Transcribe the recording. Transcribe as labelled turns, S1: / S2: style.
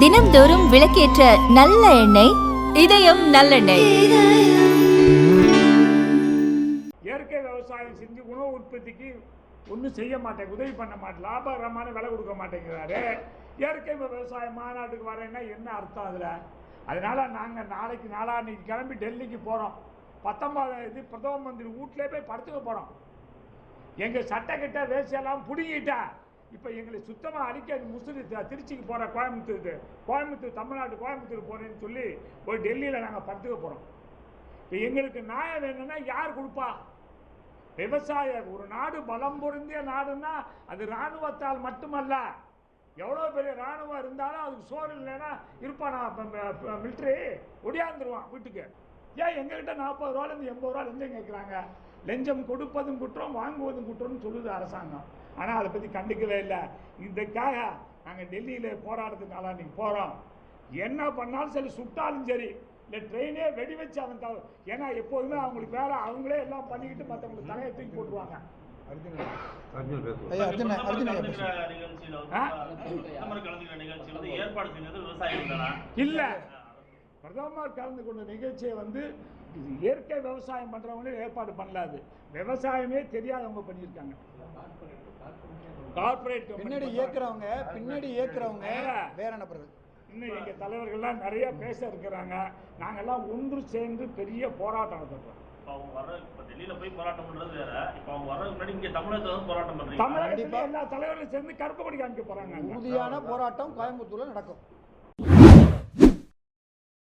S1: தினம்தோறும் விளக்கேற்ற நல்ல எண்ணெய் இதயம் நல்லெண்ணெய்.
S2: இயற்கை விவசாயம் செஞ்சு உணவு உற்பத்திக்கு ஒன்றும் செய்ய மாட்டேங்க உதவி பண்ண மாட்டேன் லாபகரமான விலை கொடுக்க மாட்டேங்கிறாரு. இயற்கை விவசாய மாநாட்டுக்கு வரேன்னா என்ன அர்த்தம் அதில்? அதனால நாங்கள் நாளைக்கு நாளான்னைக்கு கிளம்பி டெல்லிக்கு போகிறோம் பத்தொன்பதாம் இது பிரதம மந்திரி வீட்டிலே போய் படுத்துக்க போகிறோம் எங்கள் சட்டக்கிட்ட வேசியெல்லாம் பிடுங்கிட்டா இப்போ எங்களை சுத்தமாக அடிக்க முசிறி திருச்சிக்கு போகிற கோயம்புத்தூருக்கு கோயம்புத்தூர் தமிழ்நாடு கோயம்புத்தூர் போகிறேன்னு சொல்லி ஒரு டெல்லியில் நாங்கள் படுத்துக்க போகிறோம் இப்போ எங்களுக்கு நியாயம் வேணும்னா யார் கொடுப்பா? விவசாய ஒரு நாடு பலம் பொருந்திய நாடுன்னா அது இராணுவத்தால் மட்டுமல்ல. எவ்வளோ பெரிய இராணுவம் இருந்தாலும் அதுக்கு சோறு இல்லைன்னா இருப்பானா மிலிட்ரி ஒடியாந்துருவான் வீட்டுக்கு. ஏன் எங்ககிட்ட நாற்பது ரூபாலேருந்து எண்பது ரூபாலேருந்து கேட்குறாங்க லஞ்சம் கொடுப்பதும் குற்றம் வாங்குவதும் குற்றம்னு சொல்லுது அரசாங்கம். ஆனால் அதை பற்றி கண்டுக்கவே இல்லை. இதுக்காக நாங்கள் டெல்லியில் போராட்டத்துக்கு நாளான்னைக்கு போகிறோம் என்ன பண்ணாலும் சரி சுட்டாலும் சரி இல்லை ட்ரெயினே வெடி வச்சு அவன் தவ ஏன்னா எப்போதுமே அவங்களுக்கு வேலை அவங்களே எல்லாம் பண்ணிக்கிட்டு மற்றவங்களுக்கு தலையை தூக்கி போட்டுருவாங்க. இல்லை. பிரதமர் கலந்து கொண்ட நிகழ்ச்சியை வந்து இது இயற்கை விவசாயம் பண்ணுறவங்களே ஏற்பாடு பண்ணலாது விவசாயமே தெரியாதவங்க பண்ணியிருக்காங்க. கார்ப்பரேட்
S3: பின்னாடி இயக்குறவங்க பின்னாடி இயக்குறவங்க
S2: வேற.
S3: பண்றது
S2: இன்னும் எங்கள் தலைவர்கள்லாம் நிறைய பேச இருக்கிறாங்க. நாங்கெல்லாம் ஒன்று சேர்ந்து பெரிய போராட்டம் நடத்துறோம்
S4: இப்ப அவங்க வர இப்ப டெல்லியில போய் போராட்டம் பண்றது வேற. இப்ப அவங்க வர்றதுக்கு முன்னாடி இங்க தமிழகத்துல வந்து போராட்டம் பண்றீங்க.
S2: தமிழகத்துல
S3: கண்டிப்பா.
S2: எல்லா தலைவர்களும் சேர்ந்து கருப்பு கொடி காமிக்க போறாங்க
S3: உறுதியான போராட்டம் கோயம்புத்தூர்ல நடக்கும்.